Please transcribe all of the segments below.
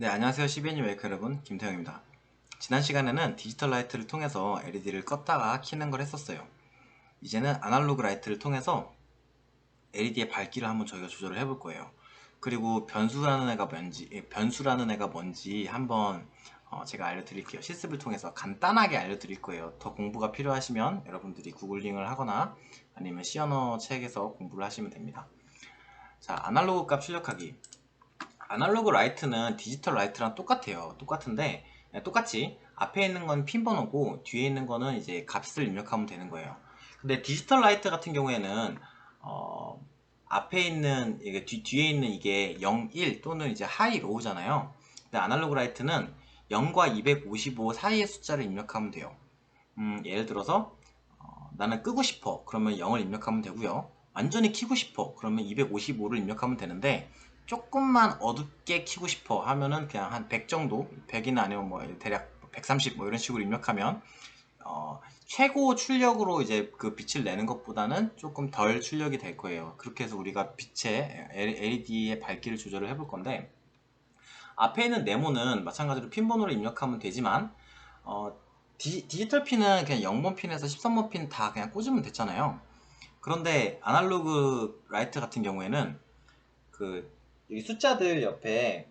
네, 안녕하세요. CBN 웨이크 여러분, 김태형입니다. 지난 시간에는 디지털 라이트를 통해서 LED를 껐다가 켜는 걸 했었어요. 이제는 아날로그 라이트를 통해서 LED의 밝기를 한번 저희가 조절을 해볼 거예요. 그리고 변수라는 애가 뭔지, 예, 변수라는 애가 뭔지 한번 어, 제가 알려드릴게요. 실습을 통해서 간단하게 알려드릴 거예요. 더 공부가 필요하시면 여러분들이 구글링을 하거나 아니면 시언어 책에서 공부를 하시면 됩니다. 자, 아날로그 값 출력하기. 아날로그 라이트는 디지털 라이트랑 똑같아요. 똑같은데 네, 똑같이 앞에 있는 건 핀 번호고 뒤에 있는 거는 이제 값을 입력하면 되는 거예요. 근데 디지털 라이트 같은 경우에는 어, 앞에 있는 이게 뒤, 뒤에 있는 이게 0, 1 또는 이제 하이 로우잖아요. 근데 아날로그 라이트는 0과 255 사이의 숫자를 입력하면 돼요. 음, 예를 들어서 어, 나는 끄고 싶어. 그러면 0을 입력하면 되고요. 완전히 키고 싶어. 그러면 255를 입력하면 되는데 조금만 어둡게 키고 싶어 하면은 그냥 한 100 정도 100이나 아니면 뭐 대략 130 뭐 이런 식으로 입력하면 어, 최고 출력으로 이제 그 빛을 내는 것보다는 조금 덜 출력이 될 거예요. 그렇게 해서 우리가 빛의 LED의 밝기를 조절을 해볼 건데 앞에 있는 네모는 마찬가지로 핀 번호를 입력하면 되지만 어, 디, 디지털 핀은 그냥 0번 핀에서 13번 핀 다 그냥 꽂으면 됐잖아요. 그런데 아날로그 라이트 같은 경우에는 그 여기 숫자들 옆에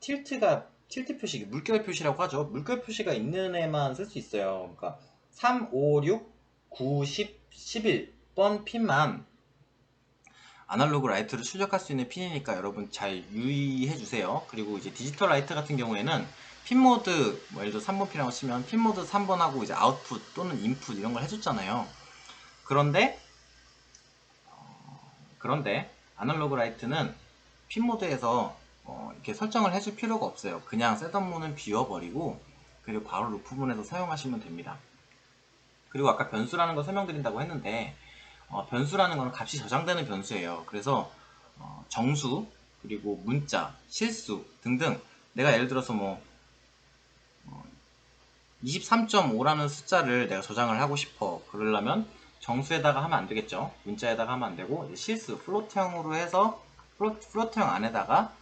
틸트가 틸트 표시, 물결 표시라고 하죠. 물결 표시가 있는 애만 쓸 수 있어요. 그러니까 3, 5, 6, 9, 10, 11번 핀만 아날로그 라이트를 출력할 수 있는 핀이니까 여러분 잘 유의해 주세요. 그리고 이제 디지털 라이트 같은 경우에는 핀 모드, 뭐 예를 들어 3번 핀이라고 치면 핀 모드 3번 하고 이제 아웃풋 또는 인풋 이런 걸 해줬잖아요. 그런데 어, 그런데 아날로그 라이트는 핀 모드에서 어, 이렇게 설정을 해줄 필요가 없어요. 그냥 셋업 문은 비워버리고 그리고 바로 루프 문에서 사용하시면 됩니다. 그리고 아까 변수라는 거 설명드린다고 했는데 어, 변수라는 거는 값이 저장되는 변수예요. 그래서 어, 정수 그리고 문자, 실수 등등 내가 예를 들어서 뭐 23.5라는 숫자를 내가 저장을 하고 싶어 그러려면 정수에다가 하면 안 되겠죠 문자에다가 하면 안 되고 실수 플로트형으로 해서 플로트형 안에다가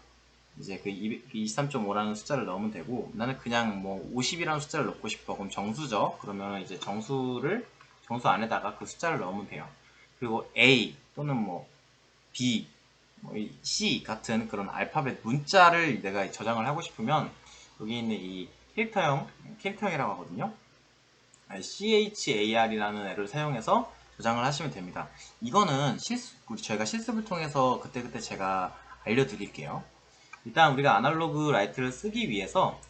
이제 그 23.5라는 그 숫자를 넣으면 되고 나는 그냥 뭐 50이라는 숫자를 넣고 싶어. 그럼 정수죠. 그러면 이제 정수를 정수 안에다가 그 숫자를 넣으면 돼요. 그리고 A 또는 뭐 B 뭐 C 같은 그런 알파벳 문자를 내가 저장을 하고 싶으면 여기 있는 이 캐릭터형 캐릭터형이라고 하거든요. CHAR이라는 애를 사용해서 저장을 하시면 됩니다. 이거는 실습, 저희가 실습을 통해서 그때그때 제가 알려드릴게요. 일단 우리가 아날로그 라이트를 쓰기 위해서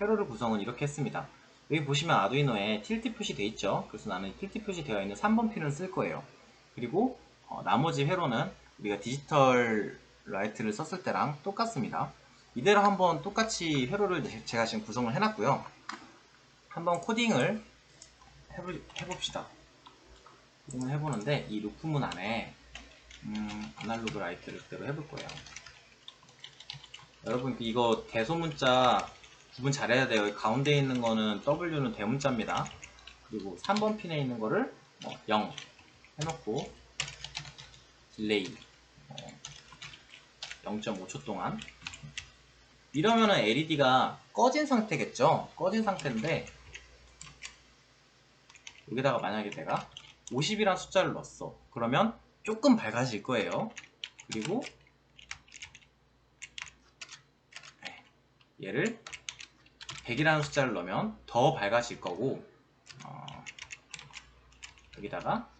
회로를 구성은 이렇게 했습니다. 여기 보시면 아두이노에 틸트 표시되어 있죠. 그래서 나는 틸트 표시되어 있는 3번 핀을 쓸 거예요. 그리고 어, 나머지 회로는 우리가 디지털 라이트를 썼을 때랑 똑같습니다. 이대로 한번 똑같이 회로를 제가 지금 구성을 해놨고요. 한번 코딩을 해봅시다. 이동을 해보는데 이 루프문 안에 음, 아날로그 라이트를 그대로 해볼 거예요. 여러분 이거 대소문자 구분 잘해야 돼요. 가운데 있는 거는 W는 대문자입니다. 그리고 3번 핀에 있는 거를 뭐0 해놓고 딜레이 어, 0.5초 동안 이러면은 LED가 꺼진 상태겠죠? 꺼진 상태인데 여기다가 만약에 내가 50이라는 숫자를 넣었어. 그러면 조금 밝아질 거예요. 그리고 네, 얘를 100이라는 숫자를 넣으면 더 밝아질 거고 어, 여기다가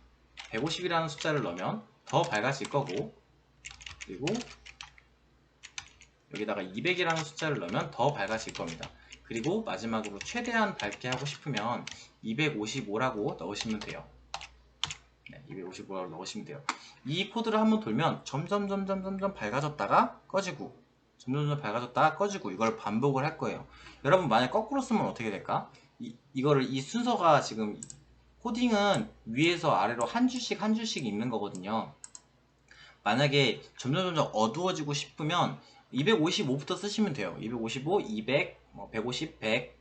150이라는 숫자를 넣으면 더 밝아질 거고 그리고 여기다가 200이라는 숫자를 넣으면 더 밝아질 겁니다. 그리고 마지막으로 최대한 밝게 하고 싶으면 255라고 넣으시면 돼요. 네, 255라고 넣으시면 돼요. 이 코드를 한번 돌면 점점 점점 점점 밝아졌다가 꺼지고 점점 점점 밝아졌다가 꺼지고 이걸 반복을 할 거예요. 여러분 만약 거꾸로 쓰면 어떻게 될까? 이, 이거를 이 순서가 지금 코딩은 위에서 아래로 한 줄씩 한 줄씩 있는 거거든요. 만약에 점점 점점 어두워지고 싶으면 255부터 쓰시면 돼요. 255, 200, 뭐 150, 100,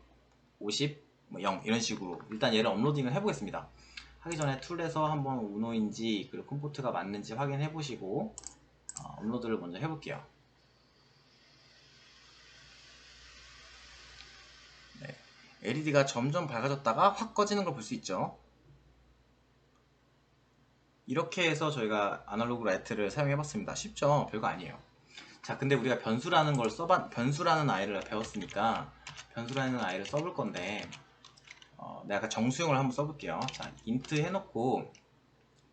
50, 뭐0 이런 식으로 일단 얘를 업로딩을 해보겠습니다. 하기 전에 툴에서 한번 우노인지 그리고 컴포트가 맞는지 확인해 보시고 어, 업로드를 먼저 해볼게요. 네. LED가 점점 밝아졌다가 확 꺼지는 걸 볼 수 있죠. 이렇게 해서 저희가 아날로그 라이트를 사용해 봤습니다 쉽죠 별거 아니에요 자 근데 우리가 변수라는 걸 써봤 변수라는 아이를 배웠으니까 변수라는 아이를 써볼 건데 어, 내가 정수형을 한번 써볼게요. 자, 인트 해놓고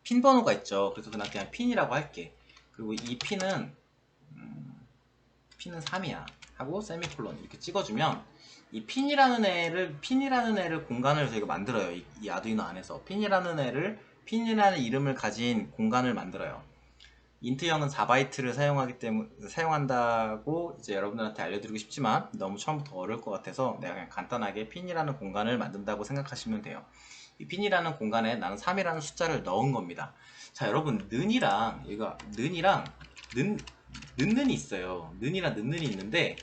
핀 번호가 있죠. 그래서 그냥 그냥 핀이라고 할게. 그리고 이 핀은 음, 핀은 3이야. 하고 세미콜론 이렇게 찍어주면 이 핀이라는 애를 핀이라는 애를 공간을 저희가 만들어요. 이, 이 아두이노 안에서 핀이라는 애를 핀이라는 이름을 가진 공간을 만들어요. 인트형은 4바이트를 사용하기 때문에 사용한다고 이제 여러분들한테 알려드리고 싶지만 너무 처음부터 어려울 것 같아서 내가 그냥 간단하게 핀이라는 공간을 만든다고 생각하시면 돼요. 이 핀이라는 공간에 나는 3이라는 숫자를 넣은 겁니다. 자 여러분 는이랑 이거 는이랑 는 는는이 있어요. 는이랑 는는이 있는데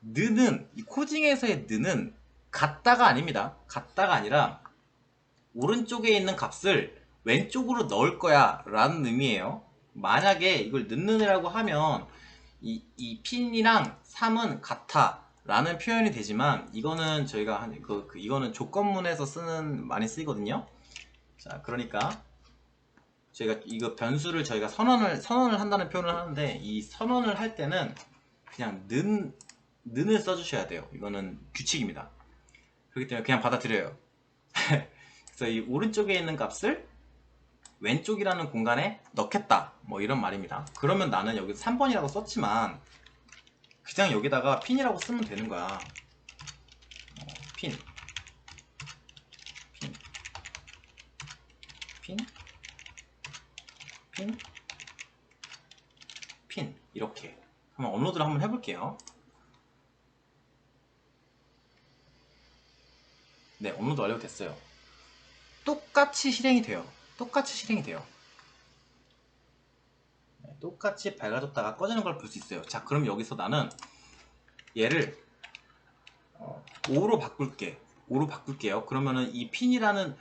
는은 이 코딩에서의 는은 같다가 아닙니다. 같다가 아니라 오른쪽에 있는 값을 왼쪽으로 넣을 거야 라는 의미예요. 만약에 이걸 넣는이라고 하면 이, 이 핀이랑 3은 같아 라는 표현이 되지만 이거는 저희가 한, 그, 그, 이거는 조건문에서 쓰는 많이 쓰이거든요. 자 그러니까 저희가 이거 변수를 저희가 선언을 선언을 한다는 표현을 하는데 이 선언을 할 때는 그냥 는 는을 써주셔야 돼요. 이거는 규칙입니다. 그렇기 때문에 그냥 받아들여요. 그래서 이 오른쪽에 있는 값을 왼쪽이라는 공간에 넣겠다. 뭐 이런 말입니다. 그러면 나는 여기 3번이라고 썼지만 그냥 여기다가 핀이라고 쓰면 되는 거야. 어, 핀. 핀, 핀, 핀, 핀. 이렇게. 한번 업로드를 한번 해볼게요. 네 업로드 완료됐어요. 똑같이 실행이 돼요 똑같이 실행이 돼요. 네, 똑같이 밝아졌다가 꺼지는 걸 볼 수 있어요. 자, 그럼 여기서 나는 얘를 어, 5로 바꿀게. 5로 바꿀게요. 그러면은 이 핀이라는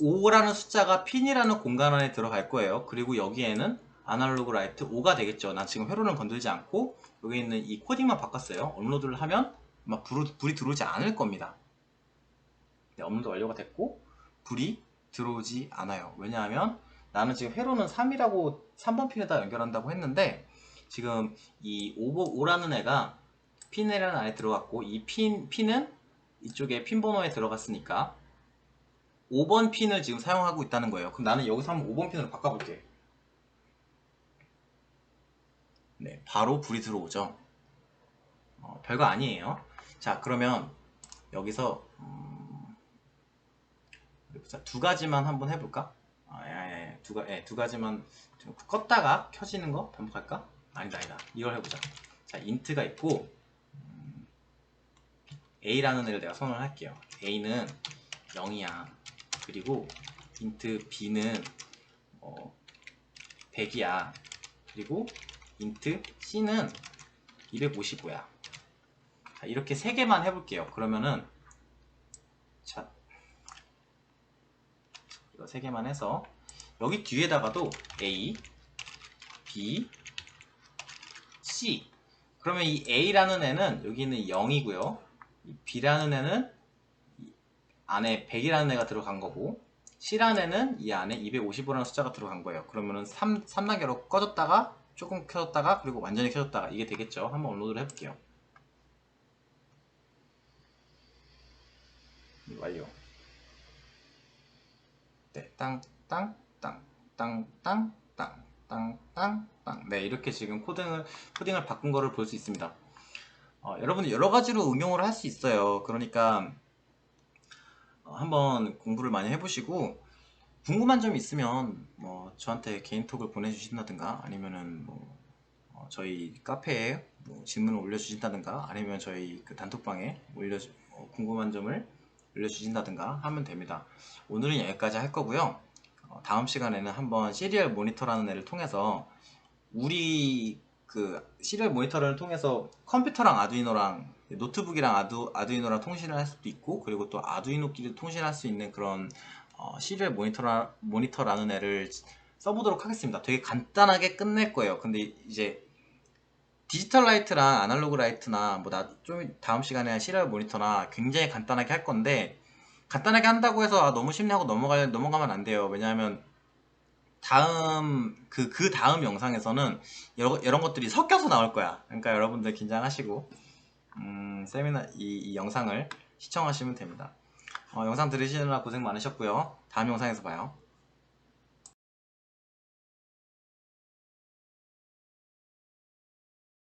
5라는 숫자가 핀이라는 공간 안에 들어갈 거예요. 그리고 여기에는 아날로그 라이트 5가 되겠죠. 난 지금 회로는 건들지 않고 여기 있는 이 코딩만 바꿨어요. 업로드를 하면 불, 불이 들어오지 않을 겁니다. 네, 업로드 완료가 됐고 불이 들어오지 않아요. 왜냐하면 나는 지금 회로는 3이라고 3번 핀에다 연결한다고 했는데 지금 이 5, 5라는 애가 핀이라는 안에 들어갔고 이 핀, 핀은 이쪽에 핀 번호에 들어갔으니까 5번 핀을 지금 사용하고 있다는 거예요. 그럼 나는 여기서 한번 5번 핀으로 바꿔볼게. 네, 바로 불이 들어오죠. 어, 별거 아니에요. 자, 그러면 여기서 음, 자, 두 가지만 한번 해볼까? 아, 예, 예, 두, 가, 예, 두 가지만 껐다가 켜지는 거 반복할까? 아니다, 아니다. 이걸 해보자. 자, 인트가 있고, 음, A라는 애를 내가 선언을 할게요. A는 0이야. 그리고 인트 B는 어, 100이야. 그리고 인트 C는 255야. 자, 이렇게 세 개만 해볼게요. 그러면은 자, 이거 세 개만 해서 여기 뒤에다가도 A, B, C. 그러면 이 A라는 애는 여기는 0이고요. B라는 애는 안에 100이라는 애가 들어간 거고 C라는 애는 이 안에 255라는 숫자가 들어간 거예요. 그러면은 3, 3단계로 꺼졌다가 조금 켜졌다가 그리고 완전히 켜졌다가 이게 되겠죠? 한번 업로드를 해볼게요. 완료 네, 땅, 땅, 땅, 땅, 땅, 땅, 땅, 땅, 땅. 네, 이렇게 지금 코딩을, 코딩을 바꾼 거를 볼 수 있습니다. 어, 여러분들 여러 가지로 응용을 할 수 있어요. 그러니까 어, 한번 공부를 많이 해보시고 궁금한 점이 있으면 뭐 저한테 개인톡을 보내주신다든가 아니면은 뭐 어, 저희 카페에 뭐 질문을 올려주신다든가 아니면 저희 그 단톡방에 올려 어, 궁금한 점을 올려주신다든가 하면 됩니다. 오늘은 여기까지 할 거고요. 어, 다음 시간에는 한번 시리얼 모니터라는 애를 통해서 우리 그 시리얼 모니터를 통해서 컴퓨터랑 아두이노랑 노트북이랑 아두, 아두이노랑 통신을 할 수도 있고 그리고 또 아두이노끼리 통신할 수 있는 그런 어, 시리얼 모니터라, 모니터라는 애를 써보도록 하겠습니다. 되게 간단하게 끝낼 거예요. 근데 이제 디지털 라이트랑 아날로그 라이트나 뭐 나 좀 다음 시간에 시리얼 모니터나 굉장히 간단하게 할 건데 간단하게 한다고 해서 아, 너무 쉽네 하고 넘어가 넘어가면 안 돼요. 왜냐하면 다음 그그 다음 영상에서는 여러, 이런 것들이 섞여서 나올 거야. 그러니까 여러분들 긴장하시고 음, 세미나 이, 이 영상을 시청하시면 됩니다. 어, 영상 들으시느라 고생 많으셨고요. 다음 영상에서 봐요.